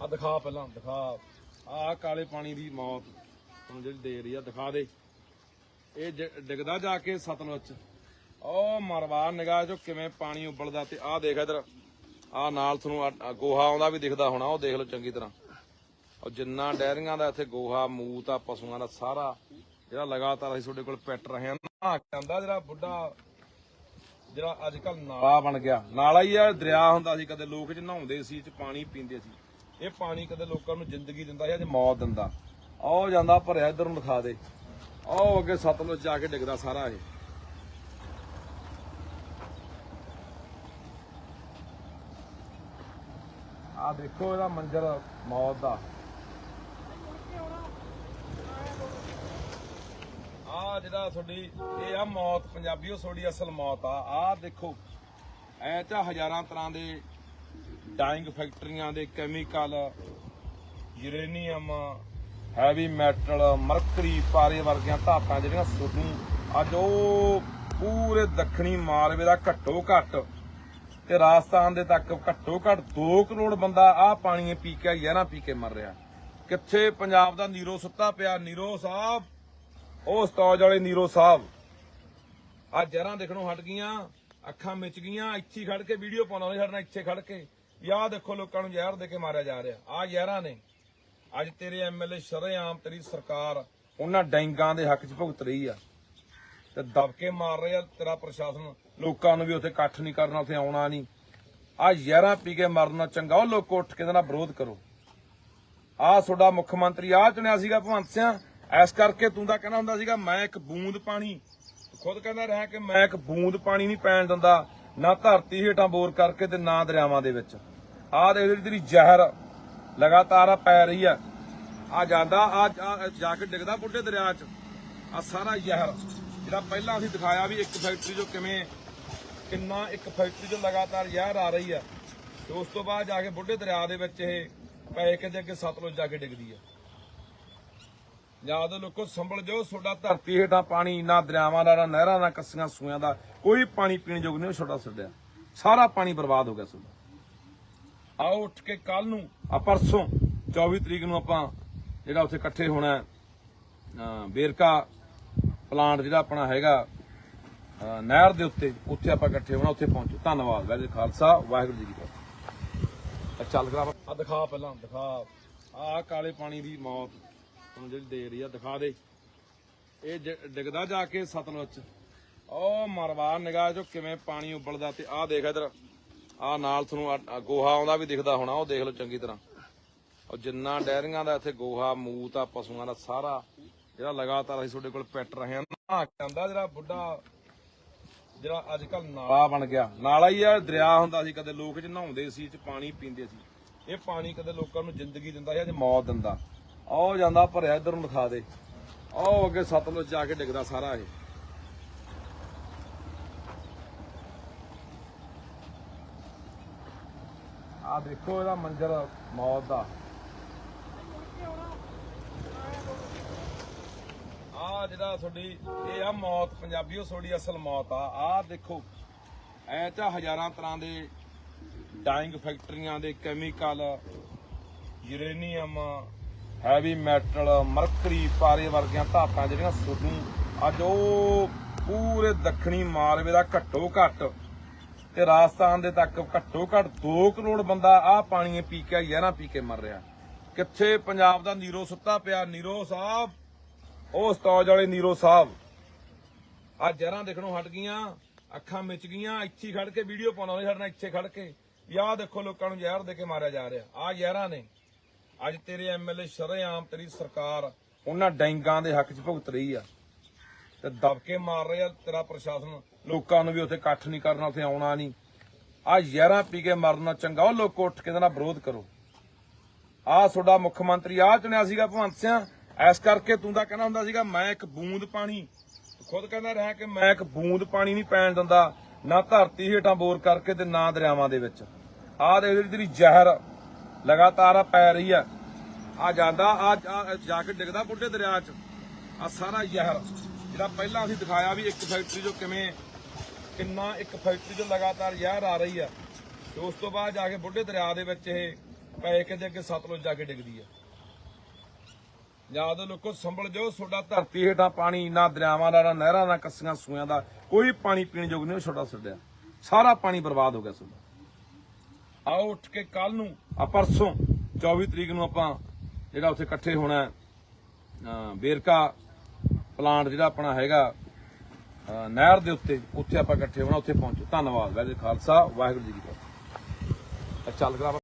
ਆ ਦਿਖਾ ਪਹਿਲਾਂ, ਦਿਖਾ। ਆ ਕਾਲੇ ਪਾਣੀ ਦੀ ਮੌਤ ਤੁਹਾਨੂੰ ਜਿਹੜੀ ਦੇ ਰਹੀ ਆ, ਦਿਖਾ ਦੇ। ਇਹ ਡਿੱਗਦਾ ਜਾ ਕੇ ਸਤਲੁਜ। ਚ ਉਹ ਮਰਵਾ, ਨਿਗਾਹ ਚੋਂ ਕਿਵੇਂ ਪਾਣੀ ਉਬਲਦਾ ਤੇ ਆਹ ਦੇਖ ਇਧਰ। ਆ ਨਾਲ ਤੁਹਾਨੂੰ ਗੋਹਾ ਆਉਂਦਾ ਵੀ ਦਿਖਦਾ ਹੋਣਾ, ਉਹ ਦੇਖ ਲਓ ਚੰਗੀ ਤਰ੍ਹਾਂ। ਉਹ ਜਿੰਨਾ ਡੈਰੀਆਂ ਦਾ ਇੱਥੇ ਗੋਹਾ, ਮੂਤ ਆ, ਪਸ਼ੂਆਂ ਦਾ ਸਾਰਾ, ਜਿਹੜਾ ਲਗਾਤਾਰ ਅਸੀਂ ਤੁਹਾਡੇ ਕੋਲ ਪਿੱਟ ਰਹੇ ਹਾਂ, ਨਾ ਕਹਿੰਦਾ ਜਿਹੜਾ ਬੁੱਢਾ, ਜਿਹੜਾ ਅੱਜ ਕੱਲ ਨਾਲਾ ਬਣ ਗਿਆ। ਨਾਲਾ ਹੀ ਆ, ਦਰਿਆ ਹੁੰਦਾ ਸੀ, ਕਦੇ ਲੋਕ ਚ ਨਹਾਉਂਦੇ ਸੀ ਚ ਪਾਣੀ ਪੀਂਦੇ ਸੀ। ਇਹ ਪਾਣੀ ਕਦੇ ਲੋਕਾਂ ਨੂੰ ਜ਼ਿੰਦਗੀ ਦਿੰਦਾ ਸੀ ਅੱਜ ਮੌਤ ਦਿੰਦਾ। ਆਹ ਜਾਂਦਾ ਭਰਿਆ ਇਧਰ ਨੂੰ ਦਿਖਾ ਦੇ। ਆਹ ਅੱਗੇ ਸਤਲੁਜ ਜਾ ਕੇ ਡਿੱਗਦਾ ਸਾਰਾ ਇਹ। ਆ ਦੇਖੋ ਇਹਦਾ ਮੰਜ਼ਰ ਮੌਤ ਦਾ। ਆ ਜਿਹੜਾ ਤੁਹਾਡੀ, ਇਹ ਆ ਮੌਤ ਪੰਜਾਬੀਓ ਤੁਹਾਡੀ ਅਸਲ ਮੌਤ ਆ। ਆ ਦੇਖੋ, ਐ ਤਾਂ ਹਜ਼ਾਰਾਂ ਤਰ੍ਹਾਂ ਦੇ ਡਾਈਂਗ ਫੈਕਟਰੀਆਂ ਦੇ chemical, uranium heavy metal mercury ਪਾਰੇ ਵਰਗੀਆਂ ਧਾਤਾਂ ਜਿਹੜੀਆਂ ਤੁਹਾਨੂੰ ਅੱਜ ਉਹ ਪੂਰੇ ਦੱਖਣੀ ਮਾਲਵੇ ਦਾ ਘੱਟੋ ਘੱਟ ਤੇ ਰਾਜਸਥਾਨ ਦੇ ਤੱਕ ਘੱਟੋ ਘੱਟ 2 ਕਰੋੜ ਬੰਦਾ ਆਹ ਪਾਣੀ ਪੀ ਕੇ ਯਾਰਾਂ ਪੀ ਕੇ ਮਰ ਰਿਹਾ। ਕਿੱਥੇ ਪੰਜਾਬ ਦਾ ਨੀਰੋ ਸੁੱਤਾ ਪਿਆ? ਨੀਰੋ ਸਾਹਿਬ, ਉਹ ਉਸਤਾਦ ਵਾਲੇ ਨੀਰੋ ਸਾਹਿਬ। ਆ ਜਰਾਂ ਦੇਖਣੋਂ ਹਟ ਗਈਆਂ, ਅੱਖਾਂ ਮਿਚ ਗਈਆਂ, ਇੱਥੇ ਖੜ ਕੇ ਵੀਡੀਓ ਪਾਉਣਾ ਉਹਨੇ ਸਾਡੇ ਇੱਥੇ ਖੜ ਕੇ। ਵੀ ਆਹ ਦੇਖੋ ਲੋਕਾਂ ਨੂੰ, ਜ਼ਹਿਰ ਦੇ ਕੇ ਮਾਰਿਆ ਜਾ ਰਿਹਾ। ਆਹ ਜ਼ਹਿਰਾਂ ਨੇ। ਅੱਜ ਤੇਰੇ ਐਮਐਲਏ ਸ਼ਰੇਆਮ, ਤੇਰੀ ਸਰਕਾਰ ਉਹਨਾਂ ਡੈਂਗਾਂ ਦੇ ਹੱਕ 'ਚ ਭੁਗਤ ਰਹੀ ਆ। ਤੇ ਦਬਕੇ ਮਾਰ ਰਹੇ ਆ ਤੇਰਾ ਪ੍ਰਸ਼ਾਸਨ। ਲੋਕਾਂ ਨੂੰ ਵੀ ਉੱਥੇ ਇਕੱਠ ਨਹੀਂ ਕਰਨਾ, ਉੱਥੇ ਆਉਣਾ ਨਹੀਂ। ਆ ਜ਼ਹਿਰਾਂ ਪੀ ਕੇ ਮਰਨਾ ਚੰਗਾ। ਉਹ ਲੋਕ ਉੱਠ ਕੇ ਇਹਦਾ ਵਿਰੋਧ ਕਰੋ। ਆ ਤੁਹਾਡਾ ਮੁੱਖ ਮੰਤਰੀ ਆ ਚੁਣਿਆ ਸੀਗਾ ਭਗਵੰਤ ਸਿੰਘ ਐਸ ਕਰਕੇ ਤੂੰ ਤਾਂ ਕਹਿੰਦਾ ਹੁੰਦਾ ਸੀਗਾ, ਮੈਂ ਇੱਕ ਬੂੰਦ ਪਾਣੀ। ਖੁਦ ਕਹਿੰਦਾ ਰਿਹਾ ਕਿ ਮੈਂ ਇੱਕ ਬੂੰਦ ਪਾਣੀ ਨਹੀਂ ਪੈਣ ਦਿੰਦਾ। ਨਾ ਧਰਤੀ ਹੇਠਾਂ ਬੋਰ ਕਰਕੇ ਤੇ ਨਾ ਦਰਿਆਵਾਂ ਦੇ ਵਿੱਚ। ਆਹ ਦੇਖ ਜਿਹੜੀ ਜ਼ਹਿਰ ਲਗਾਤਾਰ ਪੈ ਰਹੀ ਆ। ਆ ਜਾਂਦਾ, ਆ ਜਾ ਕੇ ਡਿੱਗਦਾ ਬੁੱਢੇ ਦਰਿਆ 'ਚ। ਆ ਸਾਰਾ ਜ਼ਹਿਰ, ਜਿਹੜਾ ਪਹਿਲਾਂ ਅਸੀਂ ਦਿਖਾਇਆ ਵੀ ਇੱਕ ਫੈਕਟਰੀ ਚੋਂ ਕਿਵੇਂ, ਕਿੰਨਾ ਇੱਕ ਫੈਕਟਰੀ ਚੋਂ ਲਗਾਤਾਰ ਜ਼ਹਿਰ ਆ ਰਹੀ ਆ। ਤੇ ਉਸ ਤੋਂ ਬਾਅਦ ਜਾ ਕੇ ਬੁੱਢੇ ਦਰਿਆ ਦੇ ਵਿੱਚ ਇਹ ਪੈ ਕੇ ਤੇ ਅੱਗੇ ਸਤਲੁਜ ਜਾ ਕੇ ਡਿੱਗਦੀ ਆ। ਯਾਦ ਲੋਕੋ ਸੰਭਲ ਜੋ ਤੁਹਾਡਾ ਧਰਤੀ ਹੇਠਾਂ ਪਾਣੀ ਨਾ ਦਰਿਆਵਾਂ ਦਾ, ਨਾ ਨਹਿਰਾਂ ਦਾ ਕੱਸੀਆਂ ਸੂਆਂ ਦਾ, ਕੋਈ ਪਾਣੀ ਪੀਣ ਯੋਗ ਨਹੀਂ ਛੋਟਾ ਛੱਡਿਆ ਸਾਰਾ ਪਾਣੀ ਬਰਬਾਦ ਹੋ ਗਿਆ ਤੁਹਾਡਾ। ਆਓ ਉੱਠ ਕੇ ਕੱਲ ਨੂੰ ਆ ਪਰਸੋਂ 24 ਤਰੀਕ ਨੂੰ ਆਪਾਂ ਜਿਹੜਾ ਉੱਥੇ ਇਕੱਠੇ ਹੋਣਾ ਹੈ, ਬੇਰਕਾ ਪਲਾਂਟ ਜਿਹੜਾ ਆਪਣਾ ਹੈਗਾ ਨਹਿਰ ਦੇ ਉੱਤੇ ਉੱਥੇ ਆਪਾਂ ਇਕੱਠੇ ਹੋਣਾ ਉੱਥੇ ਪਹੁੰਚੋ। ਧੰਨਵਾਦ ਵਾਹਿਗੁਰੂ ਖਾਲਸਾ ਵਾਹਿਗੁਰੂ ਜੀ ਕੀ ਫਤਿਹ। ਚੱਲ ਕਰਾ ਆ ਦਿਖਾ ਪਹਿਲਾਂ ਦਿਖਾ। ਆ ਕਾਲੇ ਪਾਣੀ ਦੀ ਮੌਤ ਤੁਹਾਨੂੰ ਜਿਹੜੀ ਦੇ ਰਹੀ ਆ ਦਿਖਾ ਦੇ। ਇਹ ਡਿੱਗਦਾ ਜਾ ਕੇ ਸਤਲੁਜ ਚ। ਉਹ ਮਰਵਾ ਨਿਗਾਹ ਜੋ ਕਿਵੇਂ ਪਾਣੀ ਉਬਲਦਾ ਤੇ ਆਹ ਦੇਖ ਇਧਰ। ਆ ਨਾਲ ਤੁਹਾਨੂੰ ਗੋਹਾ ਆਉਂਦਾ ਵੀ ਦਿਖਦਾ ਹੋਣਾ, ਉਹ ਦੇਖ ਲਓ ਚੰਗੀ ਤਰ੍ਹਾਂ। ਉਹ ਜਿੰਨਾ ਡੈਰੀਆਂ ਦਾ ਇੱਥੇ ਗੋਹਾ, ਮੂਤ ਆ, ਪਸ਼ੂਆਂ ਦਾ ਸਾਰਾ, ਜਿਹੜਾ ਲਗਾਤਾਰ ਅਸੀਂ ਤੁਹਾਡੇ ਕੋਲ ਪਿੱਟ ਰਹੇ ਹਾਂ। ਨਾ ਕਹਿੰਦਾ ਜਿਹੜਾ ਬੁੱਢਾ, ਜਿਹੜਾ ਅੱਜ ਕੱਲ ਨਾਲਾ ਬਣ ਗਿਆ। ਨਾਲਾ ਹੀ ਆ, ਦਰਿਆ ਹੁੰਦਾ ਸੀ, ਕਦੇ ਲੋਕ ਚ ਨਹਾਉਂਦੇ ਸੀ, ਚ ਪਾਣੀ ਪੀਂਦੇ ਸੀ। ਇਹ ਪਾਣੀ ਕਦੇ ਲੋਕਾਂ ਨੂੰ ਜ਼ਿੰਦਗੀ ਦਿੰਦਾ ਸੀ, ਅੱਜ ਮੌਤ ਦਿੰਦਾ। ਆਹ ਜਾਂਦਾ ਭਰਿਆ, ਇਧਰ ਨੂੰ ਦਿਖਾ ਦੇ। ਆਹ ਅੱਗੇ ਸਤਲੁਜ ਜਾ ਕੇ ਡਿੱਗਦਾ ਸਾਰਾ ਇਹ। ਆ ਦੇਖੋ ਇਹਦਾ ਮੰਜ਼ਰ ਮੌਤ ਦਾ। ਆ ਜਿਹੜਾ ਤੁਹਾਡੀ, ਇਹ ਆ ਮੌਤ ਪੰਜਾਬੀਓ ਤੁਹਾਡੀ ਅਸਲ ਮੌਤ ਆ। ਆ ਦੇਖੋ, ਐ ਤਾਂ ਹਜ਼ਾਰਾਂ ਤਰ੍ਹਾਂ ਦੇ ਡਾਈਂਗ ਫੈਕਟਰੀਆਂ ਦੇ chemical, uranium, heavy metal, mercury ਪਾਰੇ ਵਰਗੀਆਂ ਧਾਤਾਂ ਜਿਹੜੀਆਂ ਤੁਹਾਨੂੰ ਅੱਜ ਉਹ ਪੂਰੇ ਦੱਖਣੀ ਮਾਲਵੇ ਦਾ ਘੱਟੋ ਘੱਟ ਤੇ ਰਾਜਸਥਾਨ ਦੇ ਤੱਕ ਘੱਟੋ ਘੱਟ 2 ਕਰੋੜ ਬੰਦਾ ਆਹ ਪਾਣੀ ਪੀ ਕੇ ਯਾਰਾਂ ਪੀ ਕੇ ਮਰ ਰਿਹਾ। ਕਿੱਥੇ ਪੰਜਾਬ ਦਾ ਨੀਰੋ ਸੁੱਤਾ ਪਿਆ, ਨੀਰੋ ਸਾਹਿਬ, ਉਹ ਉਸਤਾਦ ਵਾਲੇ ਨੀਰੋ ਸਾਹਿਬ। ਆ ਜਰਾਂ ਦੇਖਣੋਂ ਹਟ ਗਈਆਂ, ਅੱਖਾਂ ਮਿਚ ਗਈਆਂ, ਇੱਥੇ ਖੜ ਕੇ ਵੀਡੀਓ ਪਾਉਣਾ ਉਹਨੇ ਸਾਡੇ ਇੱਥੇ ਖੜ ਕੇ। ਯਾਹ ਦੇਖੋ ਲੋਕਾਂ ਨੂੰ ਜ਼ਹਿਰ ਦੇ ਕੇ ਮਾਰਿਆ ਜਾ ਰਿਹਾ। ਆ ਜ਼ਹਿਰਾਂ ਨੇ। ਅੱਜ ਤੇਰੇ ਐਮਐਲਏ ਸ਼ਰੇਆਮ, ਤੇਰੀ ਸਰਕਾਰ ਉਹਨਾਂ ਡੈਂਗਾਂ ਦੇ ਹੱਕ 'ਚ ਭੁਗਤ ਰਹੀ ਆ। ਤੇ ਦਬਕੇ ਮਾਰ ਰਹੇ ਆ ਤੇਰਾ ਪ੍ਰਸ਼ਾਸਨ। ਲੋਕਾਂ ਨੂੰ ਵੀ ਉੱਥੇ ਇਕੱਠ ਨਹੀਂ ਕਰਨਾ, ਉੱਥੇ ਆਉਣਾ ਨਹੀਂ। ਆ ਜ਼ਹਿਰਾਂ ਪੀ ਕੇ ਮਰਨਾ ਚੰਗਾ, ਉਹ ਲੋਕ ਉੱਠ ਕੇ ਇਹਦਾ ਵਿਰੋਧ ਕਰੋ। ਆ ਤੁਹਾਡਾ ਮੁੱਖ ਮੰਤਰੀ ਆ ਚੁਣਿਆ ਸੀਗਾ ਭਗਵੰਤ ਸਿੰਘ। ਐਸ ਕਰਕੇ ਤੂੰ ਤਾਂ ਕਹਿੰਦਾ ਹੁੰਦਾ ਸੀਗਾ, ਮੈਂ ਇੱਕ ਬੂੰਦ ਪਾਣੀ। ਖੁਦ ਕਹਿੰਦਾ ਰਿਹਾ ਕਿ ਮੈਂ ਇੱਕ ਬੂੰਦ ਪਾਣੀ ਨਹੀਂ ਪੈਣ ਦਿੰਦਾ, ਨਾ ਧਰਤੀ ਹੇਠਾਂ ਬੋਰ ਕਰਕੇ ਤੇ ਨਾ ਦਰਿਆਵਾਂ ਦੇ ਵਿੱਚ। ਆਹ ਦੇਖ ਜਿਹੜੀ ਤੇਰੀ ਜ਼ਹਿਰ ਲਗਾਤਾਰ ਆ, ਪੈ ਰਹੀ ਆ। ਆ ਜਾਂਦਾ ਆ ਜਾ ਕੇ ਡਿੱਗਦਾ ਬੁੱਢੇ ਦਰਿਆ 'ਚ। ਆ ਸਾਰਾ ਜ਼ਹਿਰ। ਜਿਹੜਾ ਪਹਿਲਾਂ ਅਸੀਂ ਦਿਖਾਇਆ ਵੀ ਇੱਕ ਫੈਕਟਰੀ ਚੋਂ ਕਿਵੇਂ ਕਿੰਨਾ ਇੱਕ ਫੈਕਟਰੀ ਚੋਂ ਲਗਾਤਾਰ ਜ਼ਹਿਰ ਆ ਰਹੀ ਆ ਤੇ ਉਸ ਤੋਂ ਬਾਅਦ ਜਾ ਕੇ ਬੁੱਢੇ ਦਰਿਆ ਦੇ ਵਿੱਚ ਇਹ ਪੈ ਕੇ ਦੇ ਅੱਗੇ ਸਤਲੁਜ ਜਾ ਕੇ ਡਿੱਗਦੀ ਆ। ਯਾਦ ਲੋਕੋ ਸੰਭਲ ਜੋ ਤੁਹਾਡਾ ਧਰਤੀ ਹੇਠਾਂ ਪਾਣੀ ਨਾ ਦਰਿਆਵਾਂ ਦਾ ਨਾ ਨਹਿਰਾਂ ਦਾ ਕੱਸੀਆਂ ਸੂਆਂ ਦਾ ਕੋਈ ਪਾਣੀ ਪੀਣ ਯੋਗ ਨਹੀਂ ਛੋਟਾ ਛੱਡਿਆ ਸਾਰਾ ਪਾਣੀ ਬਰਬਾਦ ਹੋ ਗਿਆ ਤੁਹਾਡਾ ਆਓ ਉੱਠ ਕੇ ਕੱਲ ਨੂੰ ਆ ਪਰਸੋਂ 24 ਤਰੀਕ ਨੂੰ ਆਪਾਂ ਜਿਹੜਾ ਉੱਥੇ ਇਕੱਠੇ ਹੋਣਾ ਹੈ, ਬੇਰਕਾ ਪਲਾਂਟ ਜਿਹੜਾ ਆਪਣਾ ਹੈਗਾ ਨਹਿਰ ਦੇ ਉੱਤੇ, ਉੱਥੇ ਆਪਾਂ ਇਕੱਠੇ ਹੋਣਾ, ਉੱਥੇ ਪਹੁੰਚੋ। ਧੰਨਵਾਦ ਵਾਹਿਗੁਰੂ ਖਾਲਸਾ, ਵਾਹਿਗੁਰੂ ਜੀ ਕੀ ਫਤਿਹ। ਚੱਲ ਕਰਾ